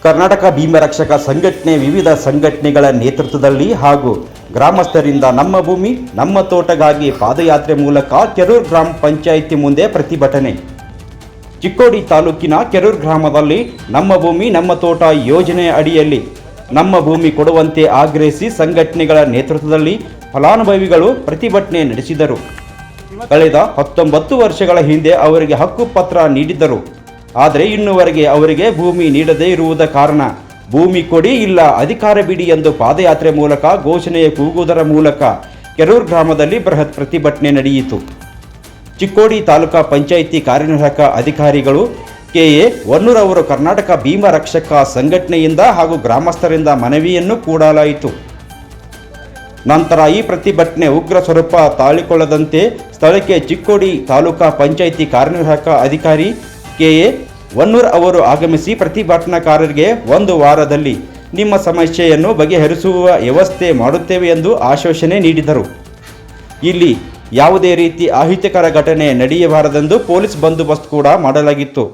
ಕರ್ನಾಟಕ ಭೀಮರಕ್ಷಕ ಸಂಘಟನೆ ವಿವಿಧ ಸಂಘಟನೆಗಳ ನೇತೃತ್ವದಲ್ಲಿ ಹಾಗೂ ಗ್ರಾಮಸ್ಥರಿಂದ ನಮ್ಮ ಭೂಮಿ, ನಮ್ಮ ತೋಟಗಾಗಿ ಪಾದಯಾತ್ರೆ ಮೂಲಕ ಕೆರೂರ್ ಗ್ರಾಮ ಪಂಚಾಯಿತಿ ಮುಂದೆ ಪ್ರತಿಭಟನೆ. ಚಿಕ್ಕೋಡಿ ತಾಲೂಕಿನ ಕೆರೂರ್ ಗ್ರಾಮದಲ್ಲಿ ನಮ್ಮ ಭೂಮಿ, ನಮ್ಮ ತೋಟ ಯೋಜನೆ ಅಡಿಯಲ್ಲಿ ನಮ್ಮ ಭೂಮಿ ಕೊಡುವಂತೆ ಆಗ್ರಹಿಸಿ ಸಂಘಟನೆಗಳ ನೇತೃತ್ವದಲ್ಲಿ ಫಲಾನುಭವಿಗಳು ಪ್ರತಿಭಟನೆ ನಡೆಸಿದರು. ಕಳೆದ ಹತ್ತೊಂಬತ್ತು ವರ್ಷಗಳ ಹಿಂದೆ ಅವರಿಗೆ ಹಕ್ಕುಪತ್ರ ನೀಡಿದ್ದರು. ಆದರೆ ಇನ್ನುವರೆಗೆ ಅವರಿಗೆ ಭೂಮಿ ನೀಡದೇ ಇರುವುದ ಕಾರಣ. ಭೂಮಿ ಕೊಡಿ ಇಲ್ಲ, ಅಧಿಕಾರ ಬಿಡಿ ಎಂದು ಪಾದಯಾತ್ರೆ ಮೂಲಕ ಘೋಷಣೆಯ ಕೂಗುವುದರ ಮೂಲಕ ಕೆರೂರು ಗ್ರಾಮದಲ್ಲಿ ಬೃಹತ್ ಪ್ರತಿಭಟನೆ ನಡೆಯಿತು. ಚಿಕ್ಕೋಡಿ ತಾಲೂಕಾ ಪಂಚಾಯಿತಿ ಕಾರ್ಯನಿರ್ವಾಹಕ ಅಧಿಕಾರಿಗಳು ಕೆಎ ಒನ್ನೂರ್ ಅವರು ಕರ್ನಾಟಕ ಭೀಮ ರಕ್ಷಕ ಸಂಘಟನೆಯಿಂದ ಹಾಗೂ ಗ್ರಾಮಸ್ಥರಿಂದ ಮನವಿಯನ್ನು ಕೂಡಲಾಯಿತು. ನಂತರ ಈ ಪ್ರತಿಭಟನೆ ಉಗ್ರ ಸ್ವರೂಪ ತಾಳಿಕೊಳ್ಳದಂತೆ ಸ್ಥಳಕ್ಕೆ ಚಿಕ್ಕೋಡಿ ತಾಲೂಕಾ ಪಂಚಾಯಿತಿ ಕಾರ್ಯನಿರ್ವಾಹಕ ಅಧಿಕಾರಿ ಕೆಎ ವನ್ನೂರ್ ಅವರು ಆಗಮಿಸಿ ಪ್ರತಿಭಟನಾಕಾರರಿಗೆ ಒಂದು ವಾರದಲ್ಲಿ ನಿಮ್ಮ ಸಮಸ್ಯೆಯನ್ನು ಬಗೆಹರಿಸುವ ವ್ಯವಸ್ಥೆ ಮಾಡುತ್ತೇವೆ ಎಂದು ಆಶ್ವಾಸನೆ ನೀಡಿದರು. ಇಲ್ಲಿ ಯಾವುದೇ ರೀತಿ ಅಹಿತಕರ ಘಟನೆ ನಡೆಯಬಾರದೆಂದು ಪೊಲೀಸ್ ಬಂದೋಬಸ್ತ್ ಕೂಡ ಮಾಡಲಾಗಿತ್ತು.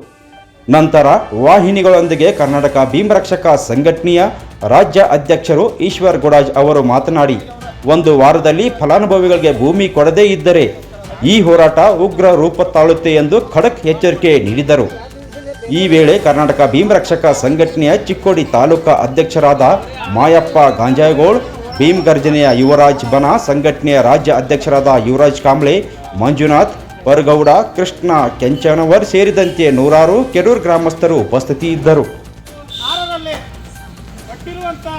ನಂತರ ವಾಹಿನಿಗಳೊಂದಿಗೆ ಕರ್ನಾಟಕ ಭೀಮರಕ್ಷಕ ಸಂಘಟನೆಯ ರಾಜ್ಯ ಅಧ್ಯಕ್ಷರು ಈಶ್ವರ್ ಗುಡಾಜ್ ಅವರು ಮಾತನಾಡಿ, ಒಂದು ವಾರದಲ್ಲಿ ಫಲಾನುಭವಿಗಳಿಗೆ ಭೂಮಿ ಕೊಡದೇ ಇದ್ದರೆ ಈ ಹೋರಾಟ ಉಗ್ರ ರೂಪ ತಾಳುತ್ತೆ ಎಂದು ಖಡಕ್ ಎಚ್ಚರಿಕೆ ನೀಡಿದರು. ಈ ವೇಳೆ ಕರ್ನಾಟಕ ಭೀಮರಕ್ಷಕ ಸಂಘಟನೆಯ ಚಿಕ್ಕೋಡಿ ತಾಲೂಕಾ ಅಧ್ಯಕ್ಷರಾದ ಮಾಯಪ್ಪ ಗಾಂಜಾಗೋಳ್ ಭೀಮ್ ಗರ್ಜನೆಯ ಯುವರಾಜ್ ಬನ, ಸಂಘಟನೆಯ ರಾಜ್ಯ ಅಧ್ಯಕ್ಷರಾದ ಯುವರಾಜ್ ಕಾಂಬ್ಳೆ, ಮಂಜುನಾಥ್, ಪರಗೌಡ, ಕೃಷ್ಣ ಕೆಂಚನವರ್ ಸೇರಿದಂತೆ ನೂರಾರು ಕೆರೂರು ಗ್ರಾಮಸ್ಥರು ಉಪಸ್ಥಿತಿಯಿದ್ದರು. ಇದ್ದರು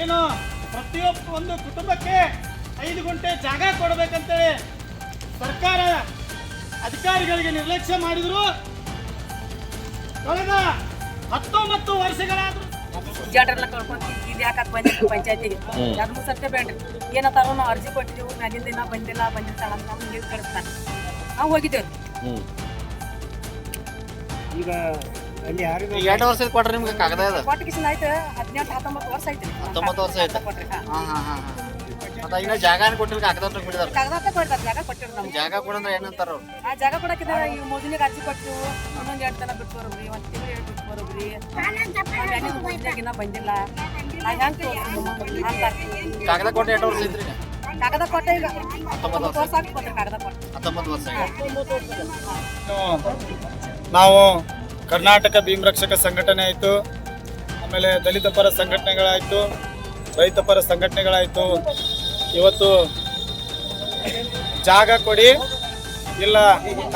ಏನು ಪ್ರತಿಯೊಬ್ಬ ಒಂದು ಕುಟುಂಬಕ್ಕೆ ಐದು ಗುಂಟೆ ಜಾಗ ಕೊಡಬೇಕಂತೇಳಿ ಸರ್ಕಾರ ಅಧಿಕಾರಿಗಳಿಗೆ ನಿರ್ಲಕ್ಷ್ಯ ಮಾಡಿದ್ರು. ಕಳೆದ ಹತ್ತೊಂಬತ್ತು ವರ್ಷಗಳಾದ್ರು ಜಡ್ರೆಲ್ಲ ಕಳ್ಕೊಂಡ್ ಇದು ಯಾಕೆ ಬಂದಿಲ್ಲ ಪಂಚಾಯತಿಗೆ? ಅದನ್ನು ಸತ್ಯ ಸರ್ತಿ ಬೇಡ್ರಿ. ಏನತ್ತಾರೋ ನಾವು ಅರ್ಜಿ ಕೊಟ್ಟಿದ್ದೀವಿ. ಮ್ಯಾಲಿಂದ ದಿನ ಬಂದಿಲ್ಲ ಬಂದಿರ್ತಾಳ ಅಂತ ನಮ್ಗೆ ನೀರು ಕಳಿಸ್ತಾನೆ. ನಾವು ಹೋಗಿದ್ದೇವೆ. ಈಗ ಅಲ್ಲಿ ಯಾರು ಎರಡು ವರ್ಷದ ಕೊಟ್ರೆ ನಿಮ್ಗೆ ಕಾಗದ ಇದೆ. ಕೊಟ್ಟ ಕಿಶನ್ ಆಯ್ತು. ಹದಿನೆಂಟು ಹತ್ತೊಂಬತ್ತು ವರ್ಷ ಆಯ್ತು ಹತ್ತೊಂಬತ್ತು ವರ್ಷ ಆಯ್ತು. ಕೊಟ್ರಿ. ಹಾ ಹಾ ಹಾ. ಮತ್ತೆ ಇನ್ನ ಜಾಗನ ಕೊಟ್ಟಿಲ್ಲ ಕಾಗದ ಬಿಡಿದಾರ. ಕಾಗದ ಅಂತ ಜಾಗ ಕೊಟ್ಟಿರು ನಮ್ಗೆ. ಜಾಗ ಕೊಡಂದ್ರ ಏನಂತಾರ ಅವ್ರು? ಆ ಜಾಗ ಕೊಡಕ್ಕಿದ್ರೆ ಈ ಮೊದಲಿಗೆ ಅರ್ಜಿ ಕೊಟ್ಟು ಎರಡು ತನ ಬಿಟ್ಟು ಬರೋಬ್ರಿ ಒಂದು ತಿಂಗಳು ಎರಡು ಬಿಟ್ಟು ಬರೋಬ್ರಿ ಬಂದಿಲ್ಲ. ನಾ ಹೆಂಗೆ ಅಂತಾರೆ ಕಾಗದ ಕೊಟ್ಟು ಎರಡು ವರ್ಷ ಐತ್ರಿ ಕಾಗದ ಕೊಟ್ಟ ಈಗ. ಹತ್ತೊಂಬತ್ತು ವರ್ಷ. ಆಗಿ ಕಾಗದ ಕೊಟ್ಟು. ಹತ್ತೊಂಬತ್ತು ವರ್ಷ ನಾವು ಕರ್ನಾಟಕ ಭೀಮ್ ರಕ್ಷಕ ಸಂಘಟನೆ ಆಯಿತು ಆಮೇಲೆ ದಲಿತ ಪರ ಸಂಘಟನೆಗಳಾಯಿತು ರೈತ ಪರ ಸಂಘಟನೆಗಳಾಯಿತು ಇವತ್ತು ಜಾಗ ಕೊಡಿ, ಇಲ್ಲ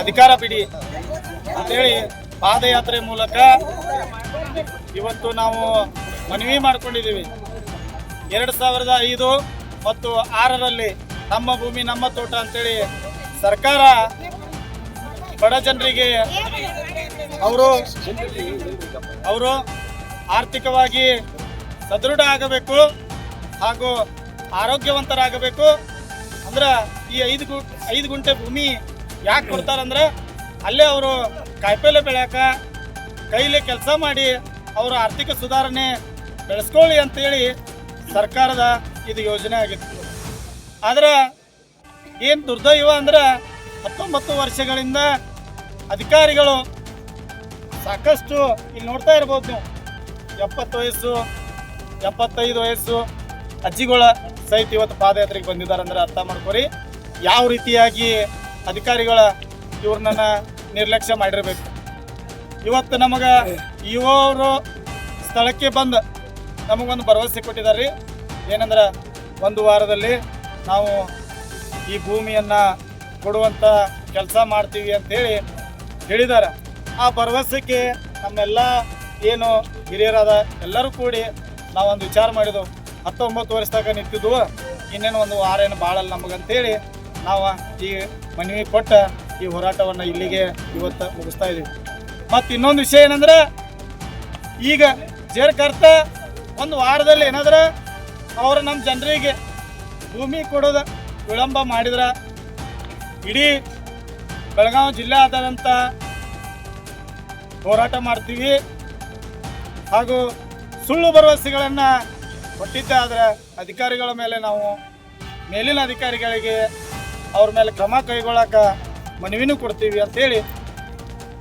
ಅಧಿಕಾರ ಬಿಡಿ ಅಂತೇಳಿ ಪಾದಯಾತ್ರೆ ಮೂಲಕ ಇವತ್ತು ನಾವು ಮನವಿ ಮಾಡಿಕೊಂಡಿದ್ದೀವಿ. ಎರಡು ಸಾವಿರದ ಐದು ಮತ್ತು ಆರರಲ್ಲಿ ನಮ್ಮ ಭೂಮಿ, ನಮ್ಮ ತೋಟ ಅಂತೇಳಿ ಸರ್ಕಾರ ಬಡ ಜನರಿಗೆ ಅವರು ಅವರು ಆರ್ಥಿಕವಾಗಿ ಸದೃಢ ಆಗಬೇಕು ಹಾಗೂ ಆರೋಗ್ಯವಂತರಾಗಬೇಕು. ಅಂದ್ರೆ ಈ ಐದು ಗು, ಐದು ಗುಂಟೆ ಭೂಮಿ ಯಾಕೆ ಕೊಡ್ತಾರಂದ್ರೆ ಅಲ್ಲೇ ಅವರು ಕಾಯಿಪಲ್ಲೆ ಬೆಳೆಯಕ, ಕೈಲಿ ಕೆಲಸ ಮಾಡಿ ಅವರ ಆರ್ಥಿಕ ಸುಧಾರಣೆ ಬೆಳೆಸ್ಕೊಳ್ಳಿ ಅಂತೇಳಿ ಸರ್ಕಾರದ ಇದು ಯೋಜನೆ ಆಗಿತ್ತು. ಆದರೆ ಏನು ದುರ್ದೈವ ಅಂದ್ರೆ ಹತ್ತೊಂಬತ್ತು ವರ್ಷಗಳಿಂದ ಅಧಿಕಾರಿಗಳು ಸಾಕಷ್ಟು, ಇಲ್ಲಿ ನೋಡ್ತಾ ಇರ್ಬೋದು ನೀವು, ಎಪ್ಪತ್ತು ವಯಸ್ಸು, ಎಪ್ಪತ್ತೈದು ವಯಸ್ಸು ಅಜ್ಜಿಗಳ ಸಹಿತ ಇವತ್ತು ಪಾದಯಾತ್ರೆಗೆ ಬಂದಿದ್ದಾರೆ ಅಂದ್ರೆ ಅರ್ಥ ಮಾಡ್ಕೊರಿ. ಯಾವ ರೀತಿಯಾಗಿ ಅಧಿಕಾರಿಗಳ ಇವ್ರನ್ನ ನಿರ್ಲಕ್ಷ್ಯ ಮಾಡಿರಬೇಕು. ಇವತ್ತು ನಮಗೆ ಇವರು ಸ್ಥಳಕ್ಕೆ ಬಂದು ನಮಗೊಂದು ಭರವಸೆ ಕೊಟ್ಟಿದ್ದಾರೆ ರೀ. ಏನಂದ್ರೆ ಒಂದು ವಾರದಲ್ಲಿ ನಾವು ಈ ಭೂಮಿಯನ್ನು ಕೊಡುವಂಥ ಕೆಲಸ ಮಾಡ್ತೀವಿ ಅಂತೇಳಿ ಹೇಳಿದ್ದಾರೆ. ಆ ಭರವಸೆಗೆ ನಮ್ಮೆಲ್ಲ ಏನು ಹಿರಿಯರಾದ ಎಲ್ಲರೂ ಕೂಡಿ ನಾವೊಂದು ವಿಚಾರ ಮಾಡಿದೆವು. ಹತ್ತೊಂಬತ್ತು ವರ್ಷದಾಗ ನಿಂತಿದ್ವು. ಇನ್ನೇನು ಒಂದು ವಾರ ಏನು ಭಾಳಲ್ಲ ನಮಗಂತೇಳಿ ನಾವು ಈ ಮನವಿ ಕೊಟ್ಟ ಈ ಹೋರಾಟವನ್ನು ಇಲ್ಲಿಗೆ ಇವತ್ತು ಮುಗಿಸ್ತಾ ಇದ್ದೀವಿ ಮತ್ತು ಇನ್ನೊಂದು ವಿಷಯ ಏನಂದ್ರೆ, ಈಗ ಜೇರ್ಕರ್ತ ಒಂದು ವಾರದಲ್ಲಿ ಏನಾದ್ರೆ ಅವರು ನಮ್ಮ ಜನರಿಗೆ ಭೂಮಿ ಕೊಡೋದು ವಿಳಂಬ ಮಾಡಿದ್ರೆ, ಇಡೀ ಬೆಳಗಾವಿ ಜಿಲ್ಲೆ ಆದಂಥ ಹೋರಾಟ ಮಾಡ್ತೀವಿ. ಹಾಗೂ ಸುಳ್ಳು ಭರವಸೆಗಳನ್ನು ಕೊಟ್ಟಿದ್ದೆ ಆದರೆ ಅಧಿಕಾರಿಗಳ ಮೇಲೆ ನಾವು ಮೇಲಿನ ಅಧಿಕಾರಿಗಳಿಗೆ ಅವ್ರ ಮೇಲೆ ಕ್ರಮ ಕೈಗೊಳ್ಳಾಕ ಮನವಿನೂ ಕೊಡ್ತೀವಿ ಅಂತೇಳಿ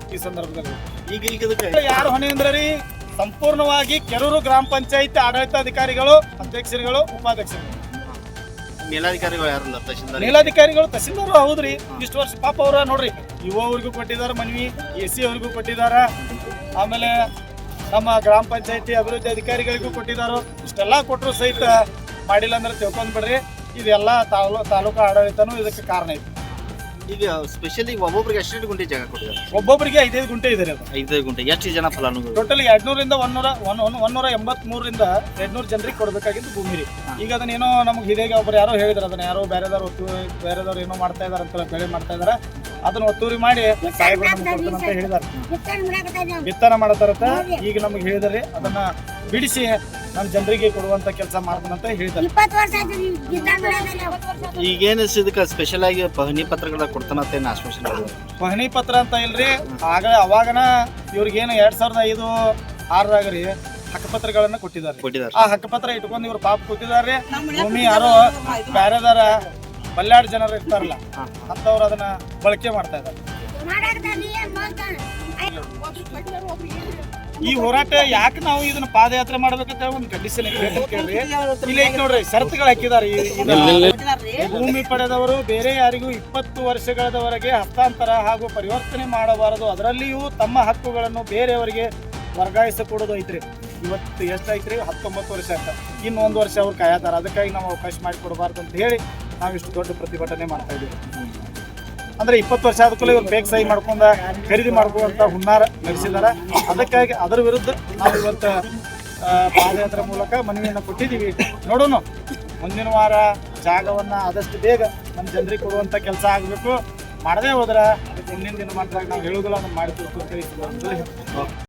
ಈ ಸಂದರ್ಭದಲ್ಲಿ. ಈಗ ಈಗ ಇದಕ್ಕೆ ಯಾರು ಹೊಣೆ ಅಂದ್ರೆ ರೀ ಸಂಪೂರ್ಣವಾಗಿ ಕೆರೂರು ಗ್ರಾಮ ಪಂಚಾಯತ್ ಆಡಳಿತಾಧಿಕಾರಿಗಳು ಅಧ್ಯಕ್ಷರುಗಳು ಉಪಾಧ್ಯಕ್ಷರು ಮೇಲಾಧಿಕಾರಿಗಳು ಯಾರು ತಹಸೀಲ್ದಾರ್ ಮೇಲಾಧಿಕಾರಿಗಳು ತಹಸೀಲ್ದಾರ್ ಹೌದ್ರಿ ಇಷ್ಟು ವರ್ಷ ಪಾಪ ಅವ್ರ ನೋಡ್ರಿ. ಯುವ ಅವ್ರಿಗೂ ಕೊಟ್ಟಿದ್ದಾರೆ ಮನವಿ ಎ ಸಿ ಅವ್ರಿಗೂ ಕೊಟ್ಟಿದಾರ ಆಮೇಲೆ ನಮ್ಮ ಗ್ರಾಮ ಪಂಚಾಯತಿ ಅಭಿವೃದ್ಧಿ ಅಧಿಕಾರಿಗಳಿಗೂ ಕೊಟ್ಟಿದಾರು ಇಷ್ಟೆಲ್ಲ ಕೊಟ್ಟರು ಸಹಿತ ಮಾಡಿಲ್ಲ ಅಂದ್ರೆ ತಿಳ್ಕೊಂಡ್ ಬಿಡ್ರಿ. ಇದೆಲ್ಲ ತಾಲೂ ತಾಲೂಕು ಆಡಳಿತನೂ ಇದಕ್ಕೆ ಕಾರಣ ಐತಿ. ಈಗ ಸ್ಪೆಷಲಿ ಒಬ್ಬೊಬ್ರಿಗೆ ಎಷ್ಟು ಗುಂಟೆ ಜಾಗ ಕೊಟ್ಟಿದ್ದಾರೆ? ಒಬ್ಬೊಬ್ಬರಿಗೆ ಐದೈದು ಗುಂಟೆ ಇದೆ ಐದೈದು ಐದು ಗುಂಟೆ. ಎಷ್ಟು ಜನ ಫಲಾನುಭವಿ ಟೋಟಲ್ ಎರಡ್ನೂರಿಂದ ಒಂದೂರ ಒನ್ ಒಂದೂರ ಎಂಬತ್ಮೂರರಿಂದ ಎರಡ್ನೂರು ಜನರಿಗೆ ಕೊಡಬೇಕಾಗಿದ್ದು ಭೂಮಿ ರೀ. ಈಗ ಅದನ್ನೇನೋ ನಮ್ಗೆ ಹಿರಿಯಾಗಿ ಒಬ್ಬರು ಯಾರೋ ಹೇಳಿದ್ರು ಅದನ್ನ ಯಾರೋ ಬೇರೆದವ್ರು ಒತ್ತು ಬೇರೆದವ್ರು ಏನೋ ಮಾಡ್ತಾ ಇದಾರೆ ಅಂತ ಬೆಳೆ ಮಾಡ್ತಾ ಇದಾರೆ. ಅದನ್ನ ಒತ್ತೂರಿ ಮಾಡಿ ಸಾಹೇಬರು ನಮ್ಗೆ ಕೊಡ್ತಾನೆ ಅಂತ ಹೇಳಿದಾರೆ. ಬಿತ್ತನ ಮಾಡತಾರತ್ತ ಈಗ ನಮ್ಗೆ ಹೇಳಿದಾರೆ ಅದನ್ನ ಬಿಡಿಸಿ ನಮ್ಮ ಜನರಿಗೆ ಕೊಡುವಂತ ಕೆಲಸ ಮಾಡ್ತಾನಂತ ಮಾಡೋದಲ್ಲ. ಈಗೇನು ಇದಕ್ಕೆ ಸ್ಪೆಷಲ್ ಆಗಿ ಪಹಣಿ ಪತ್ರಗಳ ಕೊಡ್ತಾನಂತ ಏನು ಆಶ್ವಾಸನೆ ಪಹಣಿ ಪತ್ರ ಅಂತ ಇಲ್ರಿ ಆಗ ಅವಾಗನ ಇವ್ರಿಗೇನು ಎರಡ್ ಸಾವಿರದ ಐದು ಆರದಾಗ ರೀ ಹಕ್ಕಪತ್ರಗಳನ್ನ ಕೊಟ್ಟಿದ್ದಾರೆ. ಕೊಟ್ಟಿದ್ದಾರೆ. ಆ ಹಕ್ಕಪತ್ರ ಇಟ್ಕೊಂಡು ಇವ್ರು ಪಾಪ ಕೊಟ್ಟಿದ್ದಾರೆ ಭೂಮಿ ಯಾರೋ ಬೇರೆದಾರ ಬಲ್ಲಾಡ್ ಜನರು ಇರ್ತಾರಲ್ಲ ಅಂತವ್ರು ಅದನ್ನ ಬಳಕೆ ಮಾಡ್ತಾ ಇದ್ದಾರೆ. ಈ ಹೋರಾಟ ಯಾಕೆ ನಾವು ಇದನ್ನ ಪಾದಯಾತ್ರೆ ಮಾಡ್ಬೇಕಂತ ಒಂದು ಕಂಡೀಷನ್ ಇಲ್ಲಿ ನೋಡ್ರಿ ಷರತ್ತುಗಳು ಹಾಕಿದ್ದಾರೆ. ಭೂಮಿ ಪಡೆದವರು ಬೇರೆ ಯಾರಿಗೂ ಇಪ್ಪತ್ತು ವರ್ಷಗಳವರೆಗೆ ಹಸ್ತಾಂತರ ಹಾಗೂ ಪರಿವರ್ತನೆ ಮಾಡಬಾರದು. ಅದರಲ್ಲಿಯೂ ತಮ್ಮ ಹಕ್ಕುಗಳನ್ನು ಬೇರೆಯವರಿಗೆ ವರ್ಗಾಯಿಸಿಕೊಡೋದು ಐತ್ರಿ. ಇವತ್ತು ಎಷ್ಟೈತ್ರಿ ಹತ್ತೊಂಬತ್ತು ವರ್ಷ ಅಂತ. ಇನ್ನು ಒಂದು ವರ್ಷ ಅವ್ರು ಕಾಯತಾರ. ಅದಕ್ಕಾಗಿ ನಾವು ಅವಕಾಶ ಮಾಡಿಕೊಡಬಾರ್ದು ಅಂತ ಹೇಳಿ ನಾವು ಇಷ್ಟು ದೊಡ್ಡ ಪ್ರತಿಭಟನೆ ಮಾಡ್ತಾ ಇದ್ದೀವಿ. ಅಂದ್ರೆ ಇಪ್ಪತ್ತು ವರ್ಷ ಆದ ಕೂಡಲೇ ಇವ್ರು ಬೇಗ ಸಹಿ ಮಾಡ್ಕೊಂಡ, ಖರೀದಿ ಮಾಡ್ಕೊಂಡಂತ ಹುನ್ನಾರ ನಡೆಸಿದ್ದಾರೆ. ಅದಕ್ಕಾಗಿ ಅದರ ವಿರುದ್ಧ ನಾವು ಇವತ್ತು ಪಾದಯಾತ್ರೆ ಮೂಲಕ ಮನವಿಯನ್ನು ಕೊಟ್ಟಿದ್ದೀವಿ. ನೋಡೋಣ. ಮುಂದಿನ ವಾರ ಜಾಗವನ್ನ ಆದಷ್ಟು ಬೇಗ ನಮ್ಮ ಜನರಿಗೆ ಕೊಡುವಂತ ಕೆಲಸ ಆಗಬೇಕು. ಮಾಡದೇ ಹೋದ್ರೆ ಮುಂದಿನ ದಿನ ಮಾತ್ರ ನಾವು ಹೇಳುದಿಲ್ಲ ಅದನ್ನು ಮಾಡಿ ತೋರಿಸ್ತೀವಿ